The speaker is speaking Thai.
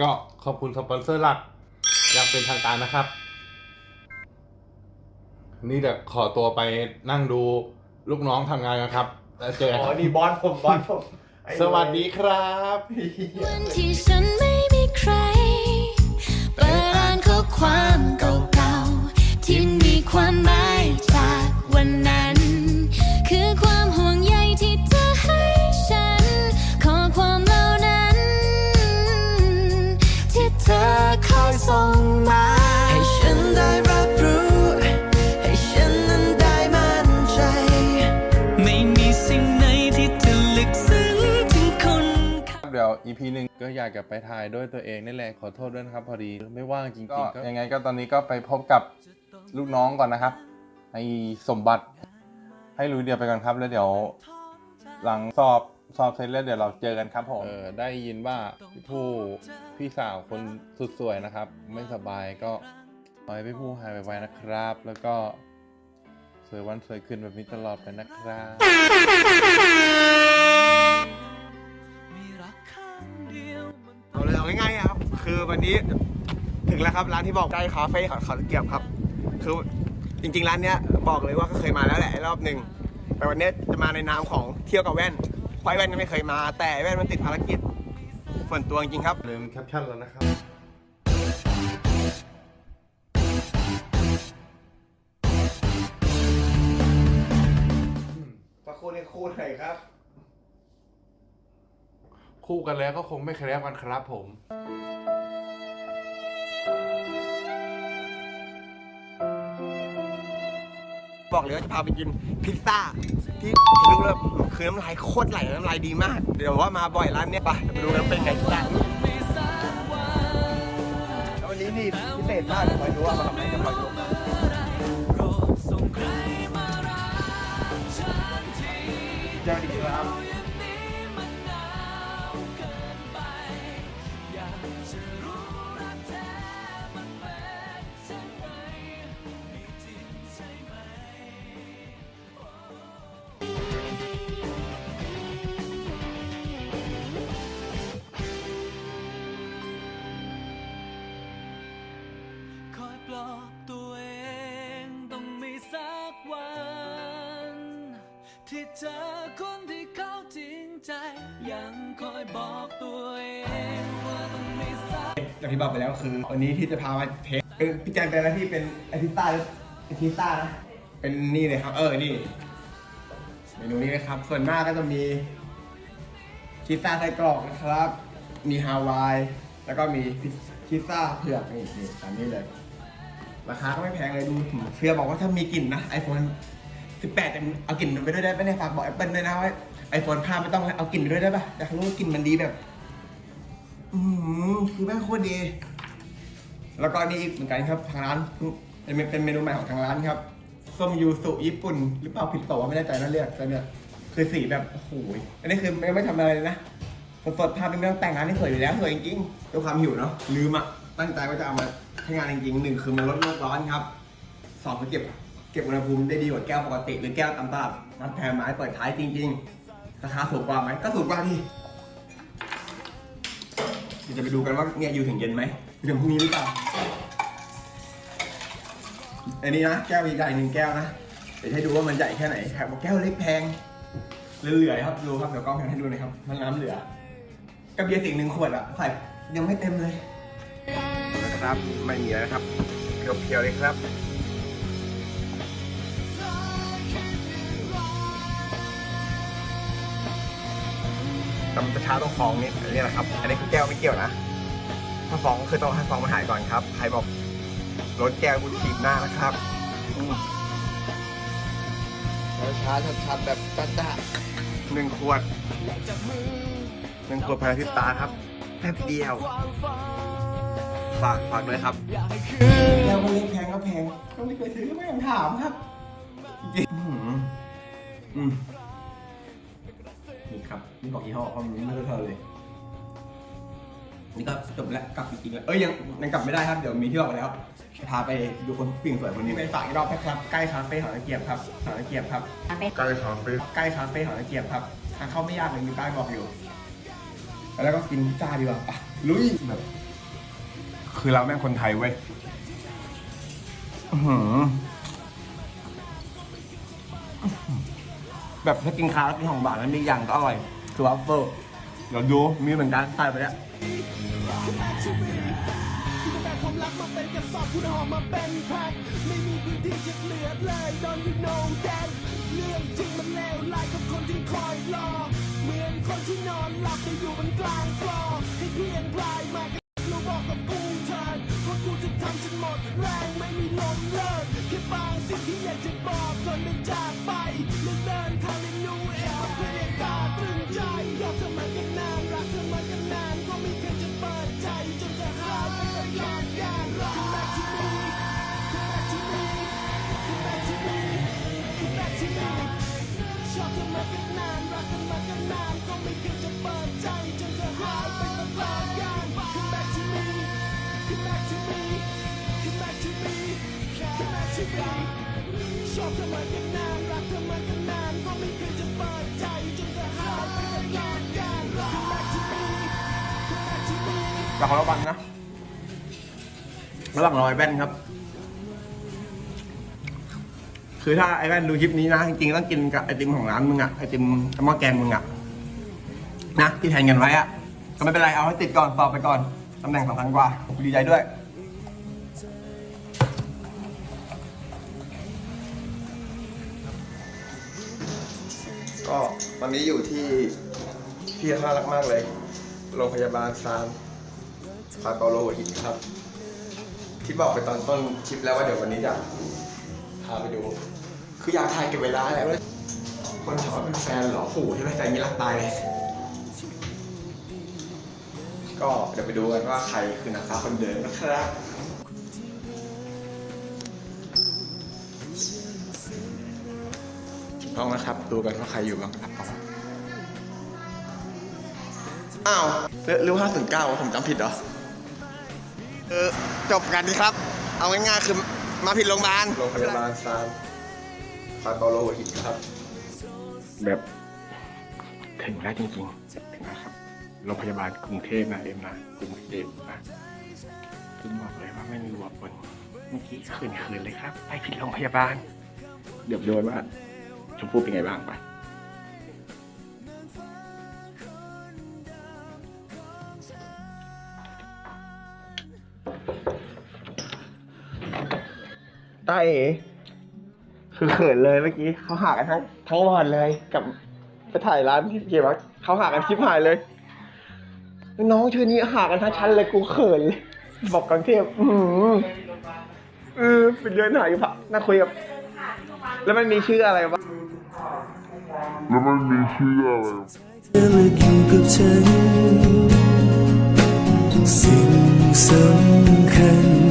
ก็ขอบคุณสปอนเซอร์หลักอย่างเป็นทางการนะครับ นี่เดี๋ยวขอตัวไปนั่งดูลูกน้องทำงานกันครับแล้วเจอกันอ๋คอ รับนี่บอสผมบอสผมไอ้สวัสดีครับ วันที่ฉันไม่มีใคร ส่งมาให้ฉันได้รับรู้ ให้ฉันนั้นได้มั่นใจ ไม่มีสิ่งไหนที่จะลึกซึ้งถึงคนเดี๋ยว EP หนึ่งก็อยากจะไปถ่ายด้วยตัวเองนี่แหละขอโทษด้วยนะครับ พอดีไม่ว่างจริงๆก็ยังไงก็ตอนนี้ก็ไปพบกับลูกน้องก่อนนะครับไอ้สมบัติให้รู้เดียวไปก่อนครับ แล้วเดี๋ยว หลังสอบ สอบเสร็จแล้วเดี๋ยวเราเจอกันครับผม เออได้ยินว่าพี่ผู้พี่สาวคนสุดสวยนะครับ ไม่สบายก็ขอให้พี่ผู้หายไวๆนะครับ แล้วก็สวยวันสวยคืนแบบนี้ตลอดไปนะครับเอาเลยเอาง่ายๆครับ คือวันนี้ถึงแล้วครับร้านที่บอกใกล้คาเฟ่เขาเขาตะเกียบครับ คือจริงๆร้านเนี้ยบอกเลยว่าก็เคยมาแล้วแหละรอบหนึ่งแต่วันเนี้ยจะมาในนามของเที่ยวกับแว่นเพราะ ไอ้แว่นยังไม่เคยมา แต่แว่นมันติดภารกิจส่วนตัวจริงๆครับ ลืมแคปชั่นแล้วนะครับมาคู่ในคู่หน่อยครับ คู่กันแล้วก็คงไม่แคล้วกันครับผม บอกเลยว่าจะพาไปกินพิซซ่าที่เห็นรูปแล้วคือน้ำลายโคตรไหลน้ำลายดีมาก เดี๋ยวว่ามาบ่อยร้านเนี้ยไปเดี๋ยวไปดูกันเป็นไงจ้าแล้ววันนี้นี่พิเศษมากเดี๋ยวคอยดูว่ามาทำอะไรเดี๋ยวคอยดูเจอดี น ที่เจอคนที่เขาจริงใจ ยังคอยบอกตัวเองว่าต้องมีสักอย่างที่บอกไปแล้วคือวันนี้ที่จะพามาเทสเป็นพี่แจนเป็นอะไรที่เป็นอพิซซ่าอไอพิซซ่านะเป็นนี่เลยครับ เออนี่เมนูนี้นะครับ ส่วนมากก็จะมีพิซซ่าไส้กรอกนะครับ มีฮาวาย แล้วก็มีพิซซ่าเผือกนี่นี่ตามนี้เลย ราคาก็ไม่แพงเลยดูเชื่อบอกว่าถ้ามีกลิ่นนะ iPhone 18จะเอากลิ่นไปด้วยได้ไหมเนี่ยฝากบอก Apple ด้วยนะว่า iPhone 5ไม่ต้องเอากลิ่นไปด้วยได้ปะอยากรู้ว่ากลิ่นมันดีแบบ อืมคือแม่งโคตรดี แล้วก็นี่อีกเหมือนกันครับทางร้านเป็นเป็นเมนูใหม่ของทางร้านครับส้มยูสุญี่ปุ่นหรือเปล่าผิดต่อว่าไม่แน่ใจนะเรียกแต่เนี่ยคือสีแบบโอ้โหอันนี้คือไม่ไม่ทำอะไรเลยนะสดๆภาพเป็นเรื่องแต่งร้านนี่สวยอยู่แล้วสวยจริงๆด้วยความหิวเนาะลืมอะตั้งใจว่าจะเอามา ใช้งานจริงๆหนึ่งคือมันลดโลกร้อนครับสองคือเก็บเก็บอุณหภูมิได้ดีกว่าแก้วปกติ หรือแก้วตามตลาดนัดแพรไม้เปิดท้ายจริง ๆ ราคาสูงกว่าไหมก็สูงกว่าที่เดี๋ยวจะไปดูกันว่าเนี่ยอยู่ถึงเย็นไหมถึงพรุ่งนี้หรือเปล่าอันนี้นะแก้วใหญ่หนึ่งแก้วนะเดี๋ยวให้ดูว่ามันใหญ่แค่ไหนแถมแก้วเล็กแพงเหลือๆครับดูครับเดี๋ยวกล้องแพนให้ดูหนะครับมันน้ำเหลือกับเบียร์สิ่งหนึ่งขวดอะใส่ยังไม่เต็มเลย ครับ ไม่มีแล้วนะครับเพียวๆเลยครับตำประชาต้องฟองนี่อันนี้แหละครับ อันนี้คือแก้วไม่เกี่ยวนะ ถ้าฟองก็คือต้องให้ฟองมันหายก่อนครับ ใครบอกรถแก้วกูถีบหน้านะครับอืมช้าๆชัดๆแบบจ้าหนึ่งขวดหนึ่งขวดภายในพริบตาครับแป๊บเดียว ฝากฝากด้วยครับแล้วมันเล็กแพงก็แพงก็ไม่เคยซื้อก็ไม่ต้องถามครับจริงๆอืมอืมนี่ครับนี่บอกยี่ห้อเพราะมันไม่รู้เท่าเลยนี่ก็จบแล้วกลับจริงๆแล้วเอ้ยยังยังกลับไม่ได้ครับเดี๋ยวมีที่ออกไปแล้วพาไปดูคนผู้หญิงสวยคนนี้ไปฝากอีกรอบนะครับใกล้คาเฟ่หอตะเกียบครับหอตะเกียบครับใกล้คาเฟ่ใกล้คาเฟ่หอตะเกียบครับทางเข้าไม่ยากเลยมีป้ายบอกอยู่ แล้วก็กินพิซซ่าดีกว่าไปลุยแบบ คือเราแม่งคนไทยเว้ยแบบถ้ากินข้าวแล้วกินของหวานแล้วมีอย่างก็อร่อย คือวัฟเฟิลเดี๋ยวดูมีเหมือนกันใส่ไปแล้วความรักมาเป็นกระสอบคุณหอมมาเป็นแพ็คไม่มีพื้นที่จะเหลือเลยตอนอยู่โนแดนเรื่องจริงมันเลวร้ายกับคนที่คอยรอเหมือนคนที่นอนหลับแต่อยู่บนกลางฟลอร์ให้เพียงพลายมา อยากจะบอกก่อนไม่จากไปเลือกเดินทางในนูเอลเพื่อให้ตาตึงใจยอมเธอมากันนานรักเธอมากันนานก็ไม่เคยจะเปิดใจจนจะหายไปกับยานยานรอ Come back to me Come back to me Come back to me Come back to me ชอบเธอมากันนานรักเธอมากันนานก็ไม่เคยจะเปิดใจจนเธอหายไปกับยานยาน Come back to me Come back to me Come back to me Come back to me ชอบเธอมากันนานรักเธอมากันนานก็ไม่เคยจะเปิดใจจนเธอหายไปกับยานยาน Come back to me Come back to me จากระวังนะ ระหว่างรอไอ้แว่นครับ คือถ้าไอ้แว่นดูคลิปนี้นะ จริงๆต้องกินกับไอติมของร้านมึงอะไอติมหม้อแกงมึงอะนะที่แทนกันไว้อะก็ไม่เป็นไรเอาให้ติดก่อนสอบไปก่อนตำแหน่งสำคัญกว่าดีใจด้วย ก็ตอนนี้อยู่ที่ที่น่ารักมากเลย โรงพยาบาลซานพาโตโลหิตครับ ที่บอกไปตอนต้นคลิปแล้วว่าเดี๋ยววันนี้จะพาไปดู คืออยากถ่ายเก็บเวลาแล้วคนชอบเป็นแฟนเหรอขู่ใช่ไหมใจมีรักตายเลยก็เดี๋ยวไปดูกันว่าใครคือนางฟ้าคนเดิมนะครับ ลองนะครับ ดูกันว่าใครอยู่บ้างครับอ้าวเรื่องห้าถึงเก้าผมจำผิดเหรอ เออ จบกันดีครับ เอาง่ายๆคือมาผิดโรงพยาบาล โรงพยาบาลซานพาโตโลหิตครับ แบบถึงแล้วจริงๆถึงแล้วครับ โรงพยาบาลกรุงเทพนะเอ็มนะกรุงเทพนะคุณบอกเลยว่าไม่มีหัวบนเมื่อกี้คืนคืนเลยครับ ไปผิดโรงพยาบาล เดี๋ยวโดนว่า ชมพู่เป็นไงบ้างไปตาเอคือเขินเลยเมื่อกี้เขาหากันทั้งทั้งวันเลย กับไปถ่ายร้านที่เกียวเขาหากันชิบหายเลย น้องชื่อนี้หากันทั้งชั้นเลยกูเขินเลยบอกกังเทพอืมเออเป็นเดินหาอยู่พะน่าคุยกับ แล้วมันมีชื่ออะไรวะ เธอเลือกอยู่กับฉันสิ่งสำคัญ